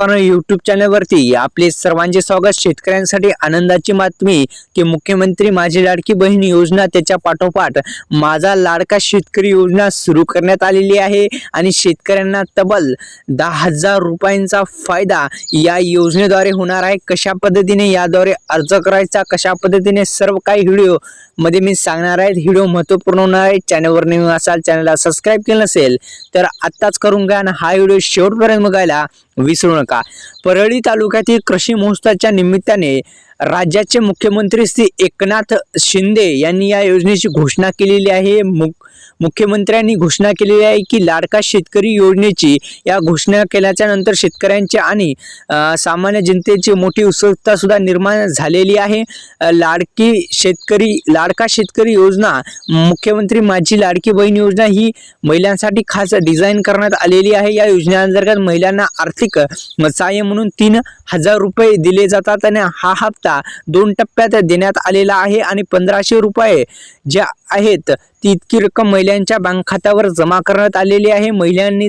लोकांना युट्यूब चॅनलवरती आपले सर्वांचे स्वागत. शेतकऱ्यांसाठी आनंदाची बातमी की मुख्यमंत्री माझी लाडकी बहीण योजना त्याच्या पाठोपाठ माझा लाडका शेतकरी योजना सुरू करण्यात आलेली आहे. आणि शेतकऱ्यांना तब्बल दहा हजार रुपयांचा फायदा या योजनेद्वारे होणार आहे. कशा पद्धतीने याद्वारे अर्ज करायचा कशा पद्धतीने सर्व काही व्हिडिओमध्ये मी सांगणार आहे. व्हिडिओ महत्त्वपूर्ण होणार आहे. चॅनलवर नवीन असाल चॅनलला सबस्क्राईब केलं नसेल तर आत्ताच करून घ्या. आणि हा व्हिडिओ शेवटपर्यंत बघायला विसरू नका. परळी तालुक्यातील कृषी महोत्सवाच्या निमित्ताने राज्याचे मुख्यमंत्री श्री एकनाथ शिंदे यांनी या योजनेची घोषणा केलेली आहे. मुख मुख्यमंत्र्यांनी घोषणा केलेली आहे की लाडका शेतकरी योजनेची या घोषणा केल्याच्यानंतर शेतकऱ्यांचे आणि सामान्य जनतेची मोठी उत्सुकता सुद्धा निर्माण झालेली आहे. लाडकी शेतकरी लाडका शेतकरी योजना मुख्यमंत्री माझी लाडकी बहीण योजना ही महिलांसाठी खास डिझाईन करण्यात आलेली आहे. या योजनेअंतर्गत महिलांना आर्थिक सहाय्य म्हणून तीन हजार रुपये दिले जातात आणि हा हप्ता दोन टप्प्यात देण्यात आलेला आहे आणि पंधराशे रुपये ज्या आहेत ती इतकी रक्कम महिलांच्या बँक खात्यावर जमा करण्यात आलेली आहे. महिलांनी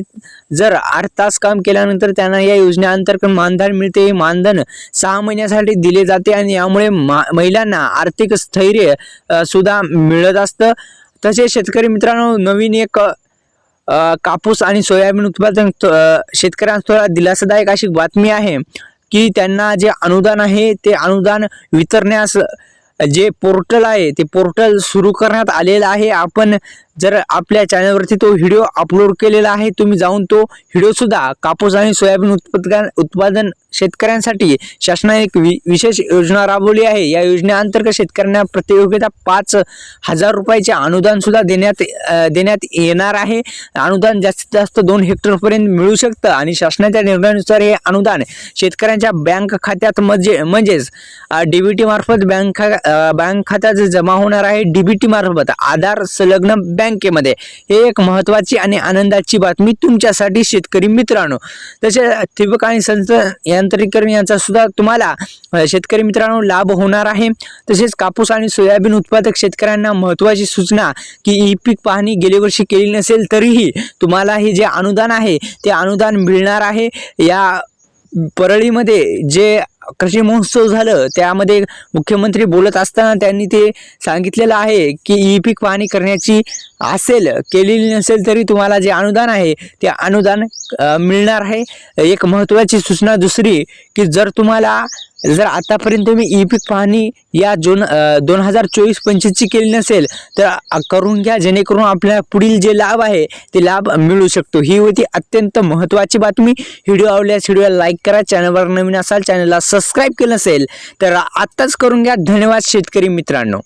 जर आठ तास काम केल्यानंतर त्यांना या योजनेअंतर्गत मानधन मिळते. हे मानधन सहा महिन्यासाठी दिले जाते आणि यामुळे मा महिलांना आर्थिक स्थैर्य सुद्धा मिळत असतं. तसेच शेतकरी मित्रांनो नवीन एक कापूस आणि सोयाबीन उत्पादन शेतकऱ्यांना थोडा दिलासादायक अशी बातमी आहे. की त्यांना जे अनुदान आहे ते अनुदान वितरण्यास जे पोर्टल आहे ते पोर्टल सुरू करण्यात आलेलं आहे. आपण जर आपल्या चॅनलवरती तो व्हिडिओ अपलोड केलेला आहे तुम्ही जाऊन तो व्हिडिओसुद्धा कापूस आणि सोयाबीन उत्पादन उत्पादन शेतकऱ्यांसाठी शासनाने एक वि विशेष योजना राबवली आहे. या योजनेअंतर्गत शेतकऱ्यांना प्रतियोगिता पाच हजार रुपयाचे अनुदानसुद्धा देण्यात देण्यात येणार आहे. अनुदान जास्तीत जास्त दोन हेक्टरपर्यंत मिळू शकतं आणि शासनाच्या निर्णयानुसार हे अनुदान शेतकऱ्यांच्या बँक खात्यात म्हणजे म्हणजेच डीबीटी मार्फत बँक खा बँक खात्यात जमा होणार आहे. डीबीटी मार्फत आधार संलग्न बँकेमध्ये. हे एक महत्त्वाची आणि आनंदाची बातमी तुमच्यासाठी शेतकरी मित्रांनो. तसे ठिबक आणि संच यांत्रिकरण यांचा सुद्धा तुम्हाला शेतकरी मित्रांनो लाभ होणार आहे. तसेच कापूस आणि सोयाबीन उत्पादक शेतकऱ्यांना महत्त्वाची सूचना की ई पीक पाहणी गेल्या वर्षी केली नसेल तरीही तुम्हाला हे जे अनुदान आहे ते अनुदान मिळणार आहे. या परळीमध्ये जे कृषी महोत्सव झालं त्यामध्ये मुख्यमंत्री बोलत असताना त्यांनी ते सांगितलेलं आहे की ई पीक पाहणी करण्याची असेल केलेली नसेल तरी तुम्हाला जे अनुदान आहे ते अनुदान मिळणार आहे. एक महत्त्वाची सूचना दुसरी की जर तुम्हाला जर आतापर्यंत तुम्ही ई पीक पाहणी या जोन दोन हजार चोवीस पंचवीसची केली नसेल तर करून घ्या जेणेकरून आपल्याला पुढील जे लाभ आहे ते लाभ मिळू शकतो. ही होती अत्यंत महत्त्वाची बातमी. व्हिडिओ आवडल्यास व्हिडिओला लाईक करा. चॅनलवर नवीन असाल चॅनलला सबस्क्राईब केलं नसेल तर आत्ताच करून घ्या. धन्यवाद शेतकरी मित्रांनो.